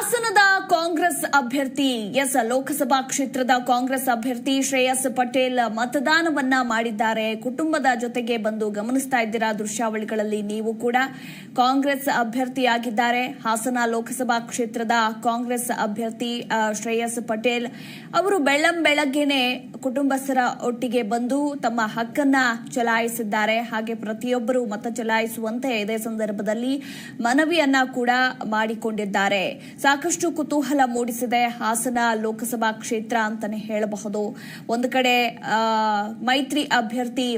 ಹಾಸನದ ಕಾಂಗ್ರೆಸ್ ಅಭ್ಯರ್ಥಿ, ಎಸ್. ಲೋಕಸಭಾ ಕ್ಷೇತ್ರದ ಕಾಂಗ್ರೆಸ್ ಅಭ್ಯರ್ಥಿ ಶ್ರೇಯಸ್ ಪಟೇಲ್ ಮತದಾನವನ್ನ ಮಾಡಿದ್ದಾರೆ. ಕುಟುಂಬದ ಜೊತೆಗೆ ಬಂದು ಗಮನಿಸ್ತಾ ಇದ್ದೀರಾ ದೃಶ್ಯಾವಳಿಗಳಲ್ಲಿ ನೀವು ಕೂಡ. ಕಾಂಗ್ರೆಸ್ ಅಭ್ಯರ್ಥಿಯಾಗಿದ್ದಾರೆ. ಹಾಸನ ಲೋಕಸಭಾ ಕ್ಷೇತ್ರದ ಕಾಂಗ್ರೆಸ್ ಅಭ್ಯರ್ಥಿ ಶ್ರೇಯಸ್ ಪಟೇಲ್. ಅವರು ಬೆಳ್ಳಂ ಬೆಳಗ್ಗೆನೆ ಕುಟುಂಬಸ್ಥರ ಒಟ್ಟಿಗೆ ಬಂದು ತಮ್ಮ ಹಕ್ಕನ್ನ ಚಲಾಯಿಸಿದ್ದಾರೆ. ಹಾಗೆ ಪ್ರತಿಯೊಬ್ಬರು ಮತ ಚಲಾಯಿಸುವಂತೆ ಇದೇ ಸಂದರ್ಭದಲ್ಲಿ ಮನವಿಯನ್ನ ಕೂಡ ಮಾಡಿಕೊಂಡಿದ್ದಾರೆ. ಸಾಕಷ್ಟು ಕುತೂಹಲ ಮೂಡಿಸಿದೆ ಹಾಸನ ಲೋಕಸಭಾ ಕ್ಷೇತ್ರ ಅಂತಾನೆ ಹೇಳಬಹುದು. ಒಂದು ಕಡೆ ಮೈತ್ರಿ ಅಭ್ಯರ್ಥಿ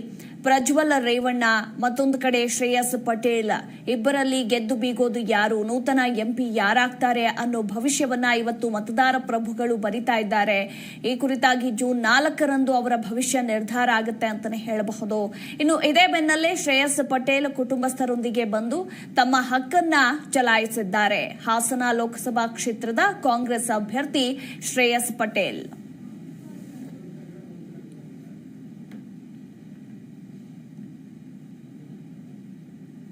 ಪ್ರಜ್ವಲ್ ರೇವಣ್ಣ, ಮತ್ತೊಂದು ಕಡೆ ಶ್ರೇಯಸ್ ಪಟೇಲ್. ಇಬ್ಬರಲ್ಲಿ ಗೆದ್ದು ಬೀಗೋದು ಯಾರು? ನೂತನ ಎಂಪಿ ಯಾರಾಗ್ತಾರೆ ಅನ್ನೋ ಭವಿಷ್ಯವನ್ನ ಇವತ್ತು ಮತದಾರ ಪ್ರಭುಗಳು ಬರಿತಾ ಇದ್ದಾರೆ. ಈ ಕುರಿತಾಗಿ ಜೂನ್ ನಾಲ್ಕರಂದು ಅವರ ಭವಿಷ್ಯ ನಿರ್ಧಾರ ಆಗುತ್ತೆ ಅಂತಾನೆ ಹೇಳಬಹುದು. ಇನ್ನು ಇದೇ ಬೆನ್ನಲ್ಲೇ ಶ್ರೇಯಸ್ ಪಟೇಲ್ ಕುಟುಂಬಸ್ಥರೊಂದಿಗೆ ಬಂದು ತಮ್ಮ ಹಕ್ಕನ್ನ ಚಲಾಯಿಸಿದ್ದಾರೆ. ಹಾಸನ ಲೋಕಸಭಾ ಕ್ಷೇತ್ರದ ಕಾಂಗ್ರೆಸ್ ಅಭ್ಯರ್ಥಿ Shreyas Patel.